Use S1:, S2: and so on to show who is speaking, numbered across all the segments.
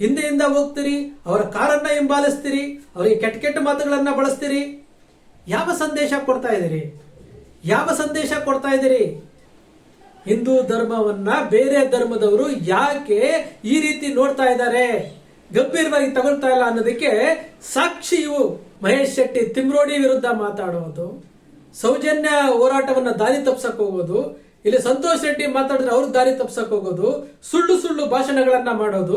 S1: ಹಿಂದೆಯಿಂದ ಹೋಗ್ತೀರಿ, ಅವರ ಕಾರನ್ನ ಹಿಂಬಾಲಿಸ್ತೀರಿ, ಅವರಿಗೆ ಕೆಟ್ಟ ಕೆಟ್ಟ ಮಾತುಗಳನ್ನ ಬಳಸ್ತೀರಿ. ಯಾವ ಸಂದೇಶ ಕೊಡ್ತಾ ಇದ್ದೀರಿ? ಯಾವ ಸಂದೇಶ ಕೊಡ್ತಾ ಇದ್ದೀರಿ? ಹಿಂದೂ ಧರ್ಮವನ್ನ ಬೇರೆ ಧರ್ಮದವರು ಯಾಕೆ ಈ ರೀತಿ ನೋಡ್ತಾ ಇದ್ದಾರೆ? ಗಂಭೀರವಾಗಿ ತಗೊಳ್ತಾ ಇಲ್ಲ ಅನ್ನೋದಕ್ಕೆ ಸಾಕ್ಷಿಯು ಮಹೇಶ್ ಶೆಟ್ಟಿ ತಿಮ್ರೋಡಿ ವಿರುದ್ಧ ಮಾತಾಡೋದು, ಸೌಜನ್ಯ ಹೋರಾಟವನ್ನ ದಾರಿ ತಪ್ಸಕ್ಕೆ ಹೋಗೋದು ಇಲ್ಲಿ ಸಂತೋಷ್ ರೆಡ್ಡಿ ಮಾತಾಡಿದ್ರೆ ಅವ್ರ ದಾರಿ ತಪ್ಸಕ್ ಹೋಗೋದು ಸುಳ್ಳು ಸುಳ್ಳು ಭಾಷಣಗಳನ್ನ ಮಾಡೋದು.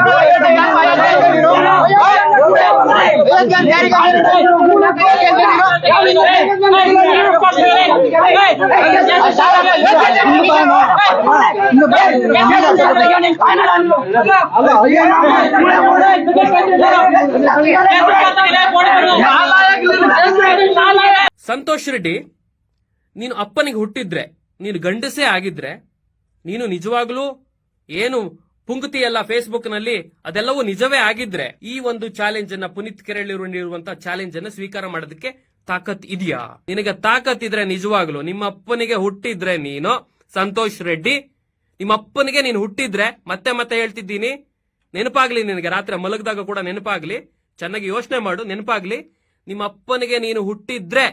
S2: ಸಂತೋಷ್ ರೆಡ್ಡಿ ನೀನು ಅಪ್ಪನಿಗೆ ಹುಟ್ಟಿದ್ರೆ ನೀನು ಗಂಡಸೇ ಆಗಿದ್ರೆ ನೀನು ನಿಜವಾಗ್ಲೂ ಏನು ಪುಂಕ್ತಿಯಲ್ಲ ಫೇಸ್ಬುಕ್ನಲ್ಲಿ ಅದೆಲ್ಲವೂ ನಿಜವೇ ಆಗಿದ್ರೆ ಈ ಒಂದು ಚಾಲೆಂಜ್ ಅನ್ನ ಪುನೀತ್ ಕೆರಳಿರುವಂತ ಚಾಲೆಂಜ್ ಅನ್ನ ಸ್ವೀಕಾರ ಮಾಡೋದಕ್ಕೆ ತಾಕತ್ ಇದೆಯಾ? ನಿನಗೆ ತಾಕತ್ ಇದ್ರೆ ನಿಜವಾಗ್ಲು ನಿಮ್ಮ ಅಪ್ಪನಿಗೆ ಹುಟ್ಟಿದ್ರೆ ನೀನು, ಸಂತೋಷ್ ರೆಡ್ಡಿ ನಿಮ್ಮ ಅಪ್ಪನಿಗೆ ನೀನು ಹುಟ್ಟಿದ್ರೆ ಮತ್ತೆ ಮತ್ತೆ ಹೇಳ್ತಿದ್ದೀನಿ, ನೆನಪಾಗ್ಲಿ ನಿನಗೆ, ರಾತ್ರಿ ಮಲಗದಾಗ ಕೂಡ ನೆನಪಾಗ್ಲಿ, ಚೆನ್ನಾಗಿ ಯೋಚನೆ ಮಾಡು, ನೆನಪಾಗ್ಲಿ ನಿಮ್ಮ ಅಪ್ಪನಿಗೆ ನೀನು ಹುಟ್ಟಿದ್ರೆ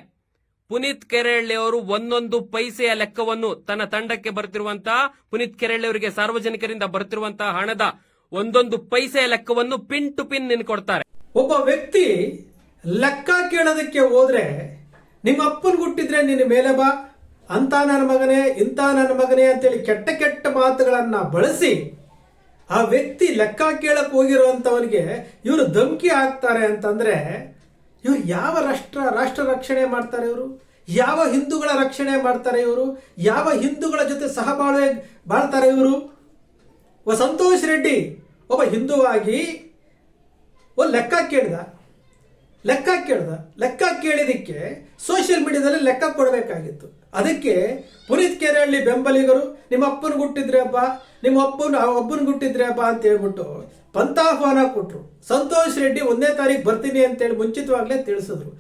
S2: ಪುನೀತ್ ಕೆರೆಹಳ್ಳಿ ಅವರು ಒಂದೊಂದು ಪೈಸೆಯ ಲೆಕ್ಕವನ್ನು ತನ್ನ ತಂಡಕ್ಕೆ ಬರುತ್ತಿರುವಂತಹ ಪುನೀತ್ ಕೆರೆಹಳ್ಳಿ ಅವರಿಗೆ ಸಾರ್ವಜನಿಕರಿಂದ ಬರುತ್ತಿರುವಂತಹ ಹಣದ ಒಂದೊಂದು ಪೈಸೆಯ ಲೆಕ್ಕವನ್ನು ಪಿನ್ ಟು ಪಿನ್ ನಿನ್ ಕೊಡ್ತಾರೆ
S1: ಒಬ್ಬ ವ್ಯಕ್ತಿ ಲೆಕ್ಕ ಕೇಳೋದಕ್ಕೆ ಹೋದ್ರೆ, ನಿಮ್ಮ ಅಪ್ಪನ್ ಗುಟ್ಟಿದ್ರೆ ನಿನ್ನ ಮೇಲೆ ಬಾ, ಅಂತ ನನ್ನ ಮಗನೇ ಇಂಥ ನನ್ನ ಮಗನೇ ಅಂತೇಳಿ ಕೆಟ್ಟ ಕೆಟ್ಟ ಮಾತುಗಳನ್ನ ಬಳಸಿ, ಆ ವ್ಯಕ್ತಿ ಲೆಕ್ಕ ಕೇಳಕ್ ಹೋಗಿರುವಂತವನಿಗೆ ಇವರು ಧಮಕಿ ಹಾಕ್ತಾರೆ ಅಂತಂದ್ರೆ ಇವ್ರು ಯಾವ ರಾಷ್ಟ್ರ ರಾಷ್ಟ್ರ ರಕ್ಷಣೆ ಮಾಡ್ತಾರೆ ಇವರು? ಯಾವ ಹಿಂದೂಗಳ ರಕ್ಷಣೆ ಮಾಡ್ತಾರೆ ಇವರು? ಯಾವ ಹಿಂದೂಗಳ ಜೊತೆ ಸಹಬಾಳ್ವೆ ಬಾಳ್ತಾರೆ ಇವರು? ಒ ಸಂತೋಷ್ ರೆಡ್ಡಿ, ಒಬ್ಬ ಹಿಂದುವಾಗಿ ಒಂದು ಲೆಕ್ಕ ಕೇಳಿದ. ಲೆಕ್ಕ ಕೇಳ್ದ. ಲೆಕ್ಕ ಕೇಳಿದಕ್ಕೆ ಸೋಷಿಯಲ್ ಮೀಡಿಯಾದಲ್ಲಿ ಲೆಕ್ಕ ಕೊಡಬೇಕಾಗಿತ್ತು. ಅದಕ್ಕೆ ಪುನೀತ್ ಕೆರೆಹಳ್ಳಿ ಬೆಂಬಲಿಗರು ನಿಮ್ಮ ಅಪ್ಪನ ಗುಟ್ಟಿದ್ರೆ ಹಬ್ಬ, ನಿಮ್ಮ ಅಪ್ಪನ ಒಬ್ಬನ ಗುಟ್ಟಿದ್ರೆ ಹಬ್ಬ ಅಂತ ಹೇಳ್ಬಿಟ್ಟು ಪಂಥಾಹ್ವಾನ ಕೊಟ್ಟರು ಸಂತೋಷ್ ರೆಡ್ಡಿ ಒಂದನೇ ತಾರೀಕು ಬರ್ತೀನಿ ಅಂತೇಳಿ ಮುಂಚಿತವಾಗ್ಲೇ ತಿಳಿಸಿದ್ರು.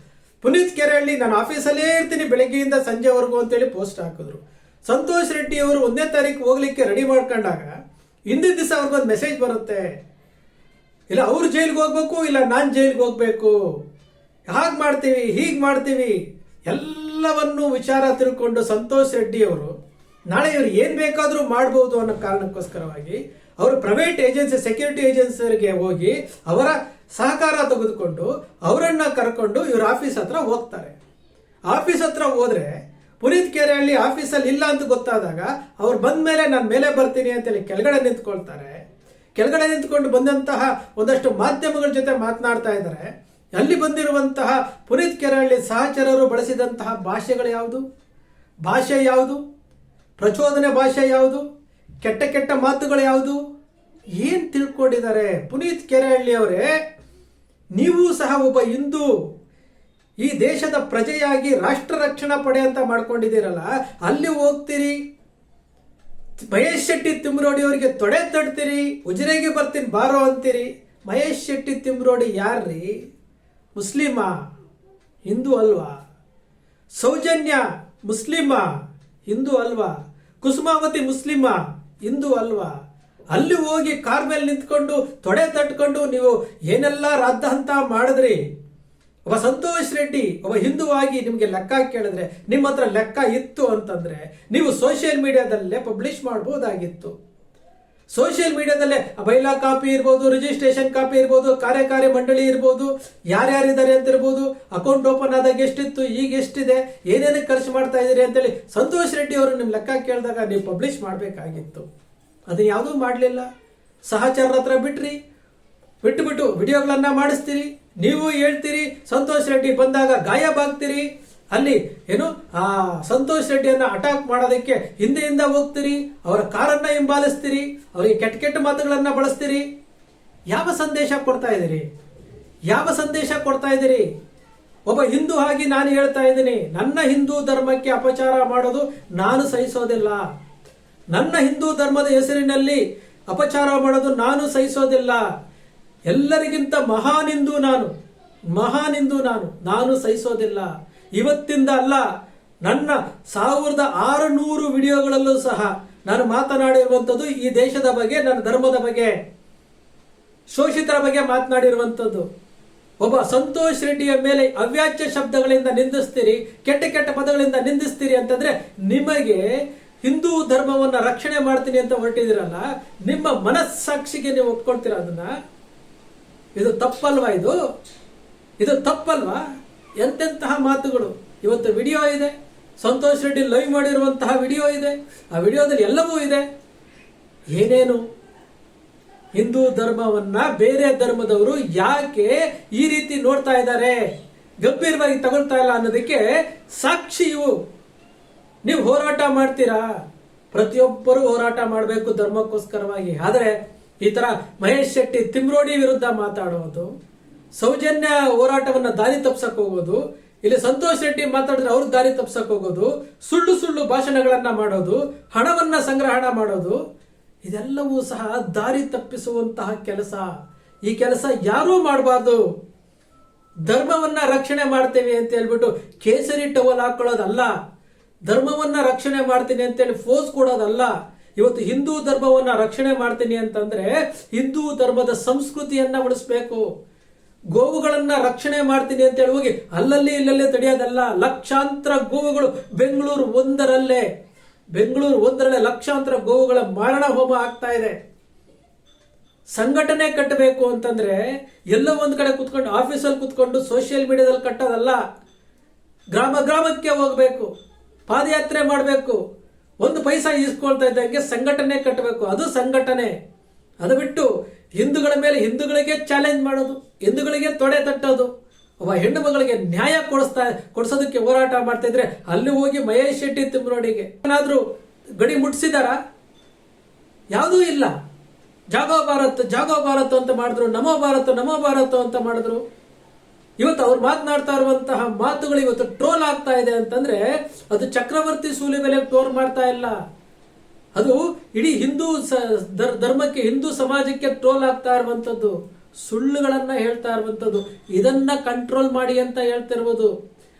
S1: ಪುನೀತ್ ಕೆರೆಹಳ್ಳಿ ನಾನು ಆಫೀಸಲ್ಲೇ ಇರ್ತೀನಿ, ಬೆಳಗ್ಗೆಯಿಂದ ಸಂಜೆವರೆಗೂ ಅಂತೇಳಿ ಪೋಸ್ಟ್ ಹಾಕಿದ್ರು. ಸಂತೋಷ್ ರೆಡ್ಡಿ ಅವರು ಒಂದನೇ ತಾರೀಕು ಹೋಗ್ಲಿಕ್ಕೆ ರೆಡಿ ಮಾಡ್ಕೊಂಡಾಗ, ಹಿಂದಿನ ದಿವಸ ಅವ್ರಿಗೊಂದು ಮೆಸೇಜ್ ಬರುತ್ತೆ. ಇಲ್ಲ, ಅವ್ರು ಜೈಲಿಗೆ ಹೋಗ್ಬೇಕು, ಇಲ್ಲ, ನಾನು ಜೈಲಿಗೆ ಹೋಗ್ಬೇಕು. ಹಾಗೆ ಮಾಡ್ತೀವಿ, ಹೀಗೆ ಮಾಡ್ತೀವಿ. ಎಲ್ಲವನ್ನು ವಿಚಾರ ತಿಳ್ಕೊಂಡು ಸಂತೋಷ್ ರೆಡ್ಡಿ ಅವರು, ನಾಳೆ ಇವರು ಏನು ಬೇಕಾದರೂ ಮಾಡ್ಬೋದು ಅನ್ನೋ ಕಾರಣಕ್ಕೋಸ್ಕರವಾಗಿ ಅವರು ಪ್ರೈವೇಟ್ ಏಜೆನ್ಸಿ, ಸೆಕ್ಯೂರಿಟಿ ಏಜೆನ್ಸಿಗೆ ಹೋಗಿ ಅವರ ಸಹಕಾರ ತೆಗೆದುಕೊಂಡು ಅವರನ್ನ ಕರ್ಕೊಂಡು ಇವ್ರ ಆಫೀಸ್ ಹತ್ರ ಹೋಗ್ತಾರೆ. ಆಫೀಸ್ ಹತ್ರ ಹೋದ್ರೆ ಪುನೀತ್ ಕೆರೆಯಲ್ಲಿ ಆಫೀಸಲ್ಲಿ ಇಲ್ಲ ಅಂತ ಗೊತ್ತಾದಾಗ ಅವ್ರು ಬಂದ ಮೇಲೆ ನಾನು ಮೇಲೆ ಬರ್ತೀನಿ ಅಂತೇಳಿ ಕೆಳಗಡೆ ನಿಂತ್ಕೊಳ್ತಾರೆ. ಕೆಳಗಡೆ ನಿಂತ್ಕೊಂಡು ಬಂದಂತಹ ಒಂದಷ್ಟು ಮಾಧ್ಯಮಗಳ ಜೊತೆ ಮಾತನಾಡ್ತಾ ಇದ್ದಾರೆ. ಅಲ್ಲಿ ಬಂದಿರುವಂತಹ ಪುನೀತ್ ಕೆರಹಳ್ಳಿ ಸಹಚರರು ಬಳಸಿದಂತಹ ಭಾಷೆಗಳು ಯಾವುದು? ಭಾಷೆ ಯಾವುದು? ಪ್ರಚೋದನೆ ಭಾಷೆ ಯಾವುದು? ಕೆಟ್ಟ ಕೆಟ್ಟ ಮಾತುಗಳು ಯಾವುದು? ಏನ್ ತಿಳ್ಕೊಂಡಿದ್ದಾರೆ? ಪುನೀತ್ ಕೆರೆಹಳ್ಳಿ ಅವರೇ ನೀವು ಸಹ ಒಬ್ಬ ಹಿಂದೂ. ಈ ದೇಶದ ಪ್ರಜೆಯಾಗಿ ರಾಷ್ಟ್ರ ರಕ್ಷಣಾ ಪಡೆ ಅಂತ ಮಾಡ್ಕೊಂಡಿದ್ದೀರಲ್ಲ, ಅಲ್ಲಿ ಹೋಗ್ತೀರಿ. ಮಹೇಶ್ ಶೆಟ್ಟಿ ತಿಮ್ರೋಡಿ ಅವರಿಗೆ ತೊಡೆ ತಡ್ತೀರಿ. ಉಜಿರೆಗೆ ಬರ್ತೀನಿ, ಬಾರೋ ಅಂತೀರಿ. ಮಹೇಶ್ ಶೆಟ್ಟಿ ತಿಮ್ರೋಡಿ ಯಾರ್ರಿ? ಮುಸ್ಲಿಮಾ? ಹಿಂದೂ ಅಲ್ವಾ? ಸೌಜನ್ಯ ಮುಸ್ಲಿಮಾ? ಹಿಂದೂ ಅಲ್ವಾ? ಕುಸುಮಾವತಿ ಮುಸ್ಲಿಮಾ? ಹಿಂದೂ ಅಲ್ವಾ? ಅಲ್ಲಿ ಹೋಗಿ ಕಾರ್ ಮೇಲೆ ನಿಂತ್ಕೊಂಡು ತೊಡೆ ತಟ್ಕೊಂಡು ನೀವು ಏನೆಲ್ಲ ರಾದ್ಧಾಂತ ಮಾಡಿದ್ರಿ? ಒಬ್ಬ ಸಂತೋಷ್ ರೆಡ್ಡಿ, ಒಬ್ಬ ಹಿಂದುವಾಗಿ ನಿಮಗೆ ಲೆಕ್ಕ ಕೇಳಿದ್ರೆ ನಿಮ್ಮ ಹತ್ರ ಲೆಕ್ಕ ಇತ್ತು ಅಂತಂದ್ರೆ ನೀವು ಸೋಷಿಯಲ್ ಮೀಡಿಯಾದಲ್ಲೇ ಪಬ್ಲಿಷ್ ಮಾಡಬಹುದಾಗಿತ್ತು ಸೋಷಿಯಲ್ ಮೀಡಿಯಾದಲ್ಲೇ ಬೈಲಾ ಕಾಪಿ ಇರ್ಬೋದು ರಿಜಿಸ್ಟ್ರೇಷನ್ ಕಾಪಿ ಇರ್ಬೋದು, ಕಾರ್ಯಕಾರಿ ಮಂಡಳಿ ಇರ್ಬೋದು, ಯಾರ್ಯಾರಿದ್ದಾರೆ ಅಂತ ಇರ್ಬೋದು ಅಕೌಂಟ್ ಓಪನ್ ಆದಾಗ ಎಷ್ಟಿತ್ತು, ಈಗ ಎಷ್ಟಿದೆ ಏನೇನಕ್ಕೆ ಖರ್ಚು ಮಾಡ್ತಾ ಇದ್ದೀರಿ ಅಂತೇಳಿ ಸಂತೋಷ್ ರೆಡ್ಡಿ ಅವರು ನಿಮ್ಮ ಲೆಕ್ಕ ಕೇಳಿದಾಗ ನೀವು ಪಬ್ಲಿಷ್ ಮಾಡಬೇಕಾಗಿತ್ತು. ಅದನ್ನ ಯಾವುದೂ ಮಾಡಲಿಲ್ಲ. ಸಹಚರರ ಹತ್ರ ಬಿಟ್ರಿ. ಬಿಟ್ಟು ಬಿಟ್ಟು ವಿಡಿಯೋಗಳನ್ನು ಮಾಡಿಸ್ತೀರಿ. ನೀವು ಹೇಳ್ತೀರಿ, ಸಂತೋಷ್ ರೆಡ್ಡಿ ಬಂದಾಗ ಗಾಯಬಾಗ್ತೀರಿ ಅಲ್ಲಿ ಏನು, ಆ, ಸಂತೋಷ್ ರೆಡ್ಡಿಯನ್ನ ಅಟ್ಯಾಕ್ ಮಾಡೋದಕ್ಕೆ ಹಿಂದೆಯಿಂದ ಹೋಗ್ತೀರಿ, ಅವರ ಕಾರನ್ನ ಹಿಂಬಾಲಿಸ್ತೀರಿ, ಅವರಿಗೆ ಕೆಟ್ಟ ಕೆಟ್ಟ ಮಾತುಗಳನ್ನ ಬಳಸ್ತೀರಿ. ಯಾವ ಸಂದೇಶ ಕೊಡ್ತಾ ಇದ್ದೀರಿ? ಯಾವ ಸಂದೇಶ ಕೊಡ್ತಾ ಇದ್ದೀರಿ? ಒಬ್ಬ ಹಿಂದೂ ಆಗಿ ನಾನು ಹೇಳ್ತಾ ಇದ್ದೀನಿ, ನನ್ನ ಹಿಂದೂ ಧರ್ಮಕ್ಕೆ ಅಪಚಾರ ಮಾಡೋದು ನಾನು ಸಹಿಸೋದಿಲ್ಲ. ನನ್ನ ಹಿಂದೂ ಧರ್ಮದ ಹೆಸರಿನಲ್ಲಿ ಅಪಚಾರ ಮಾಡೋದು ನಾನು ಸಹಿಸೋದಿಲ್ಲ. ಎಲ್ಲರಿಗಿಂತ ಮಹಾನ್ ಹಿಂದೂ ನಾನು ಮಹಾನ್ ಹಿಂದೂ ನಾನು ನಾನು ಸಹಿಸೋದಿಲ್ಲ. ಇವತ್ತಿಂದ ಅಲ್ಲ, ನನ್ನ ಸಾವಿರದ ಆರುನೂರು ವಿಡಿಯೋಗಳಲ್ಲೂ ಸಹ ನಾನು ಮಾತನಾಡಿರುವಂಥದ್ದು ಈ ದೇಶದ ಬಗ್ಗೆ, ನನ್ನ ಧರ್ಮದ ಬಗ್ಗೆ, ಶೋಷಿತರ ಬಗ್ಗೆ ಮಾತನಾಡಿರುವಂಥದ್ದು. ಒಬ್ಬ ಸಂತೋಷ್ ರೆಡ್ಡಿಯ ಮೇಲೆ ಅವ್ಯಾಚ್ಯ ಶಬ್ದಗಳಿಂದ ನಿಂದಿಸ್ತೀರಿ, ಕೆಟ್ಟ ಕೆಟ್ಟ ಪದಗಳಿಂದ ನಿಂದಿಸ್ತೀರಿ ಅಂತಂದ್ರೆ ನಿಮಗೆ ಹಿಂದೂ ಧರ್ಮವನ್ನ ರಕ್ಷಣೆ ಮಾಡ್ತೀನಿ ಅಂತ ಹೊರಟಿದಿರಲ್ಲ ನಿಮ್ಮ ಮನಸ್ಸಾಕ್ಷಿಗೆ ನೀವು ಒಪ್ಕೊಳ್ತೀರ ಅದನ್ನ? ಇದು ತಪ್ಪಲ್ವಾ ಇದು? ಇದು ತಪ್ಪಲ್ವಾ? ಎಂತೆಂತಹ ಮಾತುಗಳು? ಇವತ್ತು ವಿಡಿಯೋ ಇದೆ. ಸಂತೋಷ್ ರೆಡ್ಡಿ ಲೈವ್ ಮಾಡಿರುವಂತಹ ವಿಡಿಯೋ ಇದೆ. ಆ ವಿಡಿಯೋದಲ್ಲಿ ಎಲ್ಲವೂ ಇದೆ. ಏನೇನು? ಹಿಂದೂ ಧರ್ಮವನ್ನ ಬೇರೆ ಧರ್ಮದವರು ಯಾಕೆ ಈ ರೀತಿ ನೋಡ್ತಾ ಇದ್ದಾರೆ? ಗಂಭೀರವಾಗಿ ತಗೊಳ್ತಾ ಇಲ್ಲ ಅನ್ನೋದಕ್ಕೆ ಸಾಕ್ಷಿಯು ನೀವು ಹೋರಾಟ ಮಾಡ್ತೀರಾ? ಪ್ರತಿಯೊಬ್ಬರು ಹೋರಾಟ ಮಾಡಬೇಕು ಧರ್ಮಕ್ಕೋಸ್ಕರವಾಗಿ. ಆದರೆ ಈ ತರ ಮಹೇಶ್ ಶೆಟ್ಟಿ ತಿಮ್ರೋಡಿ ವಿರುದ್ಧ ಮಾತಾಡೋದು ಸೌಜನ್ಯ ಹೋರಾಟವನ್ನ ದಾರಿ ತಪ್ಸಕ್ ಹೋಗೋದು, ಇಲ್ಲಿ ಸಂತೋಷ್ ರೆಡ್ಡಿ ಮಾತಾಡಿದ್ರೆ ಅವ್ರ ದಾರಿ ತಪ್ಸಕ್ ಹೋಗೋದು, ಸುಳ್ಳು ಸುಳ್ಳು ಭಾಷಣಗಳನ್ನ ಮಾಡೋದು, ಹಣವನ್ನ ಸಂಗ್ರಹಣ ಮಾಡೋದು, ಇದೆಲ್ಲವೂ ಸಹ ದಾರಿ ತಪ್ಪಿಸುವಂತಹ ಕೆಲಸ. ಈ ಕೆಲಸ ಯಾರೂ ಮಾಡಬಾರ್ದು. ಧರ್ಮವನ್ನ ರಕ್ಷಣೆ ಮಾಡ್ತೇವೆ ಅಂತ ಹೇಳ್ಬಿಟ್ಟು ಕೇಸರಿ ಟವಲ್ ಹಾಕೊಳ್ಳೋದಲ್ಲ. ಧರ್ಮವನ್ನ ರಕ್ಷಣೆ ಮಾಡ್ತೀನಿ ಅಂತೇಳಿ ಫೋಸ್ ಕೊಡೋದಲ್ಲ. ಇವತ್ತು ಹಿಂದೂ ಧರ್ಮವನ್ನ ರಕ್ಷಣೆ ಮಾಡ್ತೀನಿ ಅಂತಂದ್ರೆ ಹಿಂದೂ ಧರ್ಮದ ಸಂಸ್ಕೃತಿಯನ್ನ ಉಳಿಸ್ಬೇಕು. ಗೋವುಗಳನ್ನ ರಕ್ಷಣೆ ಮಾಡ್ತೀನಿ ಅಂತ ಹೇಳಿ ಹೋಗಿ, ಅಲ್ಲಲ್ಲಿ ಇಲ್ಲಲ್ಲೇ ತಡೆಯೋದಲ್ಲ ಲಕ್ಷಾಂತರ ಗೋವುಗಳು. ಬೆಂಗಳೂರು ಒಂದರಲ್ಲೇ ಬೆಂಗಳೂರು ಒಂದರಲ್ಲೇ ಲಕ್ಷಾಂತರ ಗೋವುಗಳ ಮಾರಣ ಹೋಮ ಆಗ್ತಾ ಇದೆ. ಸಂಘಟನೆ ಕಟ್ಟಬೇಕು ಅಂತಂದ್ರೆ ಎಲ್ಲೋ ಒಂದ್ ಕಡೆ ಕುತ್ಕೊಂಡು, ಆಫೀಸಲ್ಲಿ ಕುತ್ಕೊಂಡು, ಸೋಷಿಯಲ್ ಮೀಡಿಯಾದಲ್ಲಿ ಕಟ್ಟೋದಲ್ಲ. ಗ್ರಾಮ ಗ್ರಾಮಕ್ಕೆ ಹೋಗ್ಬೇಕು, ಪಾದಯಾತ್ರೆ ಮಾಡಬೇಕು, ಒಂದು ಪೈಸಾ ಈಸ್ಕೊಳ್ತಾ ಇದ್ದಂಗೆ ಸಂಘಟನೆ ಕಟ್ಟಬೇಕು. ಅದು ಸಂಘಟನೆ. ಅದು ಬಿಟ್ಟು ಹಿಂದೂಗಳ ಮೇಲೆ ಹಿಂದೂಗಳಿಗೆ ಚಾಲೆಂಜ್ ಮಾಡೋದು. ಹಿಂದೂಗಳಿಗೆ ತೊಡೆ ತಟ್ಟೋದು. ಒಬ್ಬ ಹೆಣ್ಣು ಮಗಳಿಗೆ ನ್ಯಾಯ ಕೊಡಿಸ್ತಾ, ಕೊಡಿಸೋದಕ್ಕೆ ಹೋರಾಟ ಮಾಡ್ತಾ ಇದ್ರೆ ಅಲ್ಲಿ ಹೋಗಿ ಮಹೇಶ್ ಶೆಟ್ಟಿ ತಿಮ್ರೋಡಿಗೆ ಏನಾದರೂ ಗಡಿ ಮುಟ್ಟಿಸಿದಾರ ಯಾವುದೂ ಇಲ್ಲ. ಜಾಗೋ ಭಾರತ್ ಜಾಗೋ ಭಾರತ್ ಅಂತ ಮಾಡಿದ್ರು, ನಮೋ ಭಾರತ್ ನಮೋ ಭಾರತ್ ಅಂತ ಮಾಡಿದ್ರು. ಇವತ್ತು ಅವ್ರು ಮಾತನಾಡ್ತಾ ಇರುವಂತಹ ಮಾತುಗಳು ಇವತ್ತು ಟ್ರೋಲ್ ಆಗ್ತಾ ಇದೆ ಅಂತಂದ್ರೆ ಅದು ಚಕ್ರವರ್ತಿ ಸೂಲಿ ಮೇಲೆ ಟ್ರೋಲ್ ಮಾಡ್ತಾ ಇಲ್ಲ. ಅದು ಇಡೀ ಹಿಂದೂ ಧರ್ಮಕ್ಕೆ ಹಿಂದೂ ಸಮಾಜಕ್ಕೆ ಟ್ರೋಲ್ ಆಗ್ತಾ ಇರುವಂತದ್ದು ಸುಳ್ಳುಗಳನ್ನ ಹೇಳ್ತಾ ಇರುವಂತದ್ದು ಇದನ್ನ ಕಂಟ್ರೋಲ್ ಮಾಡಿ ಅಂತ ಹೇಳ್ತಿರ್ಬೋದು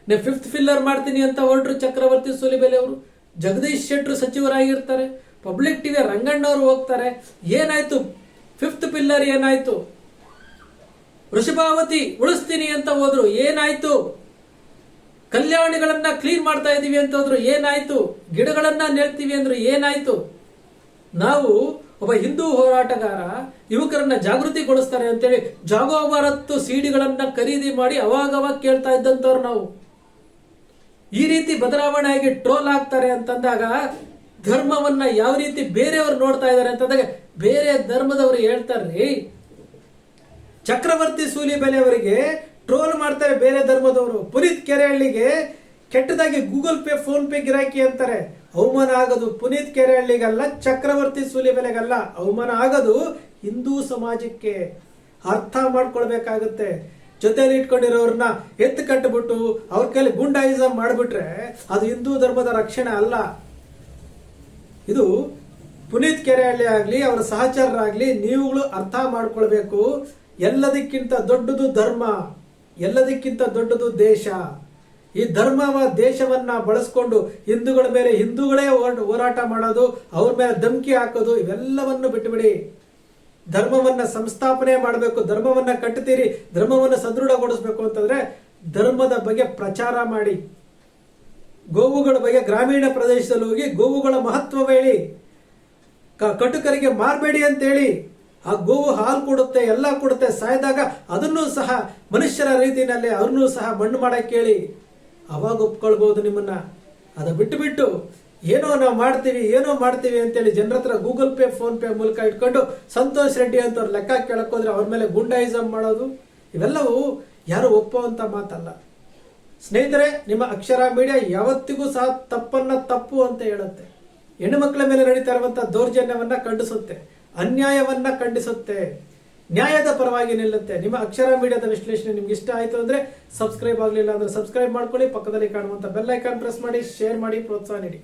S1: ನೀವು ಫಿಫ್ತ್ ಫಿಲ್ಲರ್ ಮಾಡ್ತೀನಿ ಅಂತ ಹೊರಟ್ರು ಚಕ್ರವರ್ತಿ ಸೂಲಿಬೆಲೆ ಅವರು ಜಗದೀಶ್ ಶೆಟ್ರು ಸಚಿವರಾಗಿರ್ತಾರೆ. ಪಬ್ಲಿಕ್ ಟಿವಿ ರಂಗಣ್ಣವರು ಹೋಗ್ತಾರೆ. ಏನಾಯ್ತು? ಫಿಫ್ತ್ ಪಿಲ್ಲರ್ ಏನಾಯ್ತು? ವೃಷಭಾವತಿ ಉಳಿಸ್ತೀನಿ ಅಂತ ಹೋದ್ರು. ಏನಾಯ್ತು? ಕಲ್ಯಾಣಿಗಳನ್ನ ಕ್ಲೀನ್ ಮಾಡ್ತಾ ಇದೀವಿ ಅಂತ ಹೋದ್ರು. ಏನಾಯ್ತು? ಗಿಡಗಳನ್ನ ನೆಡ್ತೀವಿ ಅಂದ್ರು. ಏನಾಯ್ತು? ನಾವು ಒಬ್ಬ ಹಿಂದೂ ಹೋರಾಟಗಾರ ಯುವಕರನ್ನ ಜಾಗೃತಿಗೊಳಿಸ್ತಾರೆ ಅಂತೇಳಿ ಜಾಗೋ ಭಾರತ್ ಸಿಡಿಗಳನ್ನ ಖರೀದಿ ಮಾಡಿ ಅವಾಗವಾಗ ಕೇಳ್ತಾ ಇದ್ದಂತವ್ರು ನಾವು. ಈ ರೀತಿ ಬದಲಾವಣೆಯಾಗಿ ಟ್ರೋಲ್ ಆಗ್ತಾರೆ ಅಂತಂದಾಗ ಧರ್ಮವನ್ನ ಯಾವ ರೀತಿ ಬೇರೆಯವರು ನೋಡ್ತಾ ಇದ್ದಾರೆ ಅಂತಂದಾಗ ಬೇರೆ ಧರ್ಮದವರು ಹೇಳ್ತಾರ್ರಿ. ಚಕ್ರವರ್ತಿ ಸೂಲಿಬೆಲೆ ಅವರಿಗೆ ಟ್ರೋಲ್ ಮಾಡ್ತಾರೆ ಬೇರೆ ಧರ್ಮದವರು. ಪುನೀತ್ ಕೆರೆಹಳ್ಳಿಗೆ ಕೆಟ್ಟದಾಗಿ ಗೂಗಲ್ ಪೇ, ಫೋನ್ ಪೇ ಗಿರಾಕಿ ಅಂತಾರೆ. ಅವಮಾನ ಆಗದು. ಪುನೀತ್ ಕೆರೆಹಳ್ಳಿಗಲ್ಲ ಚಕ್ರವರ್ತಿ ಸೂಲಿಬೆಲೆಗಲ್ಲ ಅವಮಾನ ಆಗದು. ಹಿಂದೂ ಸಮಾಜಕ್ಕೆ ಅರ್ಥ ಮಾಡ್ಕೊಳ್ಬೇಕಾಗುತ್ತೆ. ಜೊತೆಯಲ್ಲಿ ಇಟ್ಕೊಂಡಿರೋರ್ನ ಎತ್ತು ಕಟ್ಟಿಬಿಟ್ಟು ಅವ್ರ ಕೈಲಿ ಗುಂಡಾಯಿಸಮ್ ಮಾಡಿಬಿಟ್ರೆ ಅದು ಹಿಂದೂ ಧರ್ಮದ ರಕ್ಷಣೆ ಅಲ್ಲ. ಇದು ಪುನೀತ್ ಕೆರೆಹಳ್ಳಿ ಆಗ್ಲಿ, ಅವರ ಸಹಚರರಾಗ್ಲಿ ನೀವುಗಳು ಅರ್ಥ ಮಾಡ್ಕೊಳ್ಬೇಕು. ಎಲ್ಲದಕ್ಕಿಂತ ದೊಡ್ಡದು ಧರ್ಮ, ಎಲ್ಲದಕ್ಕಿಂತ ದೊಡ್ಡದು ದೇಶ. ಈ ಧರ್ಮವ ದೇಶವನ್ನ ಬಳಸ್ಕೊಂಡು ಹಿಂದೂಗಳ ಮೇಲೆ ಹಿಂದೂಗಳೇ ಹೋರಾಟ- ಮಾಡೋದು, ಅವ್ರ ಮೇಲೆ ಧಮಕಿ ಹಾಕೋದು, ಇವೆಲ್ಲವನ್ನು ಬಿಟ್ಟುಬಿಡಿ ಧರ್ಮವನ್ನ ಸಂಸ್ಥಾಪನೆ ಮಾಡಬೇಕು, ಧರ್ಮವನ್ನ ಕಟ್ಟುತ್ತೀರಿ ಧರ್ಮವನ್ನ ಸದೃಢಗೊಳಿಸಬೇಕು ಅಂತಂದ್ರೆ ಧರ್ಮದ ಬಗ್ಗೆ ಪ್ರಚಾರ ಮಾಡಿ. ಗೋವುಗಳ ಬಗ್ಗೆ ಗ್ರಾಮೀಣ ಪ್ರದೇಶದಲ್ಲಿ ಹೋಗಿ ಗೋವುಗಳ ಮಹತ್ವ ಹೇಳಿ. ಕಟುಕರಿಗೆ ಮಾರಬೇಡಿ ಅಂತೇಳಿ ಆ ಗೋವು ಹಾಲು ಕೊಡುತ್ತೆ, ಎಲ್ಲ ಕೊಡುತ್ತೆ, ಸಾಯ್ದಾಗ ಅದನ್ನೂ ಸಹ ಮನುಷ್ಯರ ರೀತಿಯಲ್ಲಿ ಅವ್ರನ್ನೂ ಸಹ ಮಣ್ಣು ಮಾಡಕ್ಕೆ ಹೇಳಿ. ಅವಾಗ ಒಪ್ಕೊಳ್ಬಹುದು ನಿಮ್ಮನ್ನ. ಅದ ಬಿಟ್ಟು ಬಿಟ್ಟು ಏನೋ ನಾವು ಮಾಡ್ತೀವಿ, ಏನೋ ಮಾಡ್ತೀವಿ ಅಂತೇಳಿ ಜನರ ಹತ್ರ ಗೂಗಲ್ ಪೇ ಫೋನ್ ಪೇ ಮೂಲಕ ಇಟ್ಕೊಂಡು ಸಂತೋಷ್ ರೆಡ್ಡಿ ಅಂತ ಅವ್ರ ಲೆಕ್ಕ ಕೇಳಕ್ ಹೋದ್ರೆ ಅವ್ರ ಮೇಲೆ ಗುಂಡಾಯಿಸಮ್ ಮಾಡೋದು, ಇವೆಲ್ಲವೂ ಯಾರು ಒಪ್ಪುವಂತ ಮಾತಲ್ಲ. ಸ್ನೇಹಿತರೆ, ನಿಮ್ಮ ಅಕ್ಷರ ಮೀಡಿಯಾ ಯಾವತ್ತಿಗೂ ಸಹ ತಪ್ಪನ್ನ ತಪ್ಪು ಅಂತ ಹೇಳುತ್ತೆ. ಹೆಣ್ಣು ಮಕ್ಕಳ ಮೇಲೆ ನಡೀತಾ ಇರುವಂತಹ ದೌರ್ಜನ್ಯವನ್ನ ಖಂಡಿಸುತ್ತೆ, ಅನ್ಯಾಯವನ್ನ ಖಂಡಿಸುತ್ತೆ. ನ್ಯಾಯದ ಪರವಾಗಿ ನಿಲ್ಲುತ್ತೆ. ನಿಮ್ಮ ಅಕ್ಷರ ಮೀಡಿಯಾದ ವಿಶ್ಲೇಷಣೆ ನಿಮ್ಗೆ ಇಷ್ಟ ಆಯ್ತು ಅಂದ್ರೆ ಸಬ್ಸ್ಕ್ರೈಬ್ ಆಗಲಿಲ್ಲ ಅಂದ್ರೆ ಸಬ್ಸ್ಕ್ರೈಬ್ ಮಾಡ್ಕೊಳ್ಳಿ. ಪಕ್ಕದಲ್ಲಿ ಕಾಣುವಂತ ಬೆಲ್ ಐಕಾನ್ ಪ್ರೆಸ್ ಮಾಡಿ ಶೇರ್ ಮಾಡಿ, ಪ್ರೋತ್ಸಾಹ ನೀಡಿ.